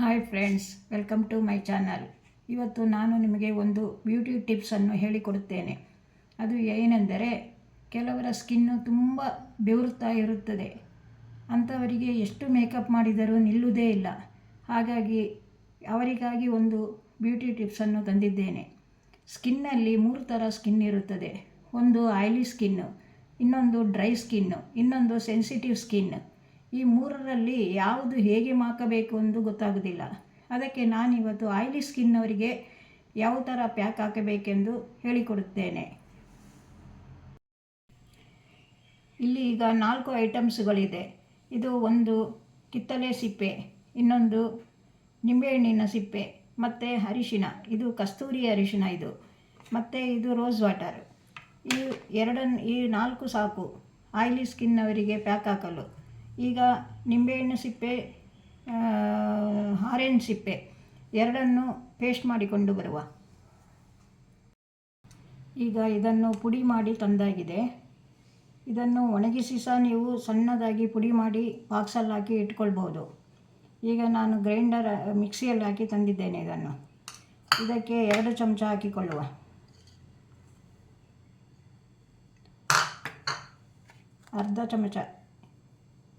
Hi friends welcome to my channel ಇವತ್ತು ನಾನು ನಿಮಗೆ ಒಂದು ಬ್ಯೂಟಿ ಟಿಪ್ಸನ್ನು ಹೇಳಿಕೊಡುತ್ತೇನೆ. ಅದು ಏನೆಂದರೆ, ಕೆಲವರ ಸ್ಕಿನ್ನು ತುಂಬ ಬೆವರುತ್ತಾ ಇರುತ್ತದೆ. ಅಂಥವರಿಗೆ ಎಷ್ಟು ಮೇಕಪ್ ಮಾಡಿದರೂ ನಿಲ್ಲುವುದೇ ಇಲ್ಲ. ಹಾಗಾಗಿ, ಅವರಿಗಾಗಿ ಒಂದು ಬ್ಯೂಟಿ ಟಿಪ್ಸನ್ನು ತಂದಿದ್ದೇನೆ. ಸ್ಕಿನ್ನಲ್ಲಿ ಮೂರು ಥರ ಸ್ಕಿನ್ ಇರುತ್ತದೆ. ಒಂದು ಆಯ್ಲಿ ಸ್ಕಿನ್ನು ಇನ್ನೊಂದು ಡ್ರೈ ಸ್ಕಿನ್ನು ಇನ್ನೊಂದು ಸೆನ್ಸಿಟಿವ್ ಸ್ಕಿನ್ ಈ ಮೂರರಲ್ಲಿ ಯಾವುದು ಹೇಗೆ ಮಾಕಬೇಕು ಎಂದು ಗೊತ್ತಾಗೋದಿಲ್ಲ. ಅದಕ್ಕೆ ನಾನಿವತ್ತು ಆಯ್ಲಿ ಸ್ಕಿನ್ ಅವರಿಗೆ ಯಾವ ಥರ ಪ್ಯಾಕ್ ಹಾಕಬೇಕೆಂದು ಹೇಳಿಕೊಡುತ್ತೇನೆ. ಇಲ್ಲಿ ಈಗ ನಾಲ್ಕು ಐಟಮ್ಸ್ಗಳಿದೆ. ಇದು ಒಂದು ಕಿತ್ತಳೆ ಸಿಪ್ಪೆ, ಇನ್ನೊಂದು ನಿಂಬೆಹಣ್ಣಿನ ಸಿಪ್ಪೆ, ಮತ್ತು ಅರಿಶಿನ. ಇದು ಕಸ್ತೂರಿ ಅರಿಶಿನ ಇದು. ಮತ್ತು ಇದು ರೋಸ್ ವಾಟರ್. ಈ ಎರಡನ್ನು ಈ ನಾಲ್ಕು ಸಾಕು ಆಯ್ಲಿ ಸ್ಕಿನ್ ಅವರಿಗೆ ಪ್ಯಾಕ್ ಹಾಕಲು. ಈಗ ನಿಂಬೆಹಣ್ಣು ಸಿಪ್ಪೆ ಆರೆಂಜ್ ಸಿಪ್ಪೆ ಎರಡನ್ನು ಪೇಸ್ಟ್ ಮಾಡಿಕೊಂಡು ಬರುವ. ಈಗ ಇದನ್ನು ಪುಡಿ ಮಾಡಿ ತಂದಾಗಿದೆ. ಇದನ್ನು ಒಣಗಿಸಿ ಸಹ ನೀವು ಸಣ್ಣದಾಗಿ ಪುಡಿ ಮಾಡಿ ಬಾಕ್ಸಲ್ಲಿ ಹಾಕಿ ಇಟ್ಕೊಳ್ಬೋದು. ಈಗ ನಾನು ಗ್ರೈಂಡರ್ ಮಿಕ್ಸಿಯಲ್ಲಿ ಹಾಕಿ ತಂದಿದ್ದೇನೆ ಇದನ್ನು. ಇದಕ್ಕೆ ಎರಡು ಚಮಚ ಹಾಕಿಕೊಳ್ಳುವ. ಅರ್ಧ ಚಮಚ.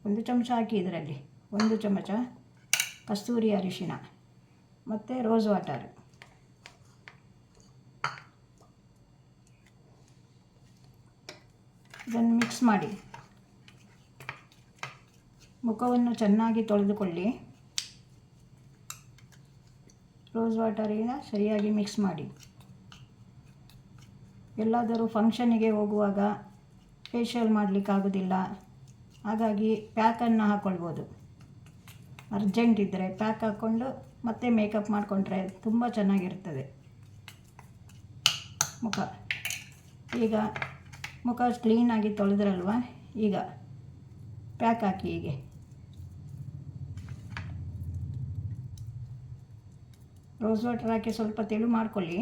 ಒಂದು ಚಮಚ ಹಾಕಿ ಇದರಲ್ಲಿ. ಒಂದು ಚಮಚ ಕಸ್ತೂರಿ ಅರಿಶಿನ ಮತ್ತು ರೋಸ್ ವಾಟರ್ ಇದನ್ನು ಮಿಕ್ಸ್ ಮಾಡಿ. ಮುಖವನ್ನು ಚೆನ್ನಾಗಿ ತೊಳೆದುಕೊಳ್ಳಿ. ರೋಸ್ ವಾಟರಿನ ಸರಿಯಾಗಿ ಮಿಕ್ಸ್ ಮಾಡಿ. ಎಲ್ಲಾದರೂ ಫಂಕ್ಷನಿಗೆ ಹೋಗುವಾಗ ಫೇಶಿಯಲ್ ಮಾಡಲಿಕ್ಕಾಗೋದಿಲ್ಲ. ಹಾಗಾಗಿ ಪ್ಯಾಕನ್ನು ಹಾಕ್ಕೊಳ್ಬೋದು ಅರ್ಜೆಂಟ್ ಇದ್ದರೆ ಪ್ಯಾಕ್ ಹಾಕ್ಕೊಂಡು ಮತ್ತೆ ಮೇಕಪ್ ಮಾಡಿಕೊಂಡ್ರೆ ತುಂಬ ಚೆನ್ನಾಗಿರ್ತದೆ. ಮುಖ. ಈಗ ಮುಖ ಕ್ಲೀನಾಗಿ ತೊಳೆದ್ರಲ್ವ? ಈಗ ಪ್ಯಾಕ್ ಹಾಕಿ ಹೀಗೆ. ರೋಸ್ ವಾಟರ್ ಹಾಕಿ ಸ್ವಲ್ಪ ತೆಳು ಮಾಡ್ಕೊಳ್ಳಿ.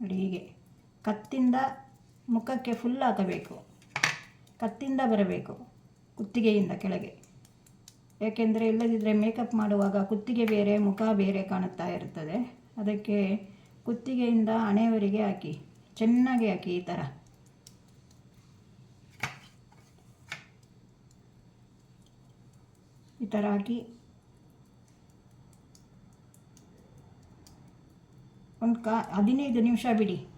ನೋಡಿ ಹೀಗೆ. ಕತ್ತಿಂದ ಮುಖಕ್ಕೆ ಫುಲ್ ಹಾಕಬೇಕು. ಕತ್ತಿಂದ ಬರಬೇಕು, ಕುತ್ತಿಗೆಯಿಂದ ಕೆಳಗೆ. ಏಕೆಂದರೆ ಇಲ್ಲದಿದ್ದರೆ ಮೇಕಪ್ ಮಾಡುವಾಗ ಕುತ್ತಿಗೆ ಬೇರೆ, ಮುಖ ಬೇರೆ ಕಾಣುತ್ತಾ ಇರುತ್ತದೆ. ಅದಕ್ಕೆ ಕುತ್ತಿಗೆಯಿಂದ ಹಣೆಯವರಿಗೆ ಹಾಕಿ, ಚೆನ್ನಾಗಿ ಹಾಕಿ ಈ ಥರ ಈ ಥರ ಹಾಕಿ. ಒಂದು ಕಾ, ಹದಿನೈದು ನಿಮಿಷ ಬಿಡಿ.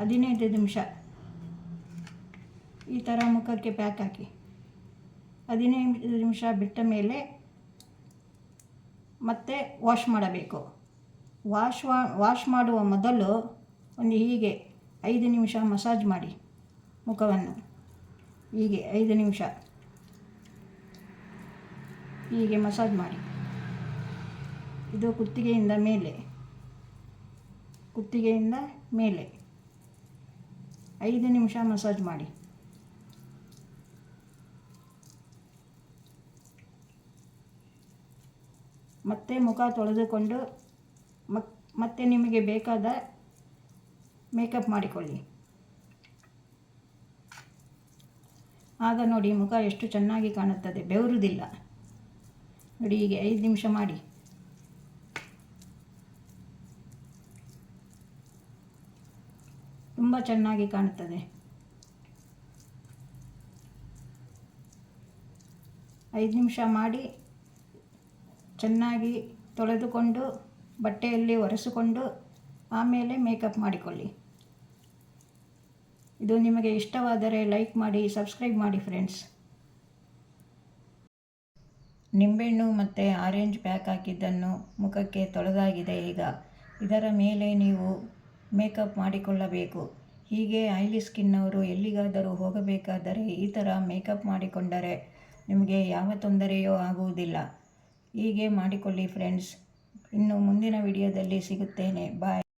ಹದಿನೈದು ನಿಮಿಷ. ಈ ಥರ ಮುಖಕ್ಕೆ ಪ್ಯಾಕ್ ಹಾಕಿ. ಹದಿನೈದು ನಿಮಿಷ ಬಿಟ್ಟ ಮೇಲೆ ಮತ್ತೆ ವಾಶ್ ಮಾಡಬೇಕು. ವಾಶ್ ವಾಶ್ ಮಾಡುವ ಮೊದಲು ಒಂದು ಹೀಗೆ ಐದು ನಿಮಿಷ ಮಸಾಜ್ ಮಾಡಿ ಮುಖವನ್ನು. ಹೀಗೆ ಐದು ನಿಮಿಷ. ಹೀಗೆ ಮಸಾಜ್ ಮಾಡಿ. ಇದು ಕುತ್ತಿಗೆಯಿಂದ ಮೇಲೆ. ಕುತ್ತಿಗೆಯಿಂದ ಮೇಲೆ. ಐದು ನಿಮಿಷ ಮಸಾಜ್ ಮಾಡಿ. ಮತ್ತೆ ಮುಖ ತೊಳೆದುಕೊಂಡು ಮತ್, ಮತ್ತೆ ನಿಮಗೆ ಬೇಕಾದ ಮೇಕಪ್ ಮಾಡಿಕೊಳ್ಳಿ. ಆಗ ನೋಡಿ ಮುಖ ಎಷ್ಟು ಚೆನ್ನಾಗಿ ಕಾಣುತ್ತದೆ. ಬೆವರುದಿಲ್ಲ. ನೋಡಿ, ಹೀಗೆ ಐದು ನಿಮಿಷ ಮಾಡಿ. ತುಂಬ ಚೆನ್ನಾಗಿ ಕಾಣುತ್ತದೆ. ಐದು ನಿಮಿಷ ಮಾಡಿ, ಚೆನ್ನಾಗಿ ತೊಳೆದುಕೊಂಡು, ಬಟ್ಟೆಯಲ್ಲಿ ಒರೆಸಿಕೊಂಡು, ಆಮೇಲೆ ಮೇಕಪ್ ಮಾಡಿಕೊಳ್ಳಿ. ಇದು ನಿಮಗೆ ಇಷ್ಟವಾದರೆ ಲೈಕ್ ಮಾಡಿ, ಸಬ್ಸ್ಕ್ರೈಬ್ ಮಾಡಿ ಫ್ರೆಂಡ್ಸ್. ನಿಂಬೆಹಣ್ಣು ಮತ್ತು ಆರೆಂಜ್ ಪ್ಯಾಕ್ ಹಾಕಿದ್ದನ್ನು ಮುಖಕ್ಕೆ ತೊಳೆದಾಗಿದೆ ಈಗ. ಇದರ ಮೇಲೆ ನೀವು ಮೇಕಪ್ ಮಾಡಿಕೊಳ್ಳಬೇಕು. ಹೀಗೆ ಆಯ್ಲಿ ಸ್ಕಿನ್ನವರು ಎಲ್ಲಿಗಾದರೂ ಹೋಗಬೇಕಾದರೆ ಈ ಥರ ಮೇಕಪ್ ಮಾಡಿಕೊಂಡರೆ ನಿಮಗೆ ಯಾವ ತೊಂದರೆಯೂ ಆಗುವುದಿಲ್ಲ. ಹೀಗೆ ಮಾಡಿಕೊಳ್ಳಿ ಫ್ರೆಂಡ್ಸ್. ಇನ್ನು ಮುಂದಿನ ವಿಡಿಯೋದಲ್ಲಿ ಸಿಗುತ್ತೇನೆ. ಬಾಯ್.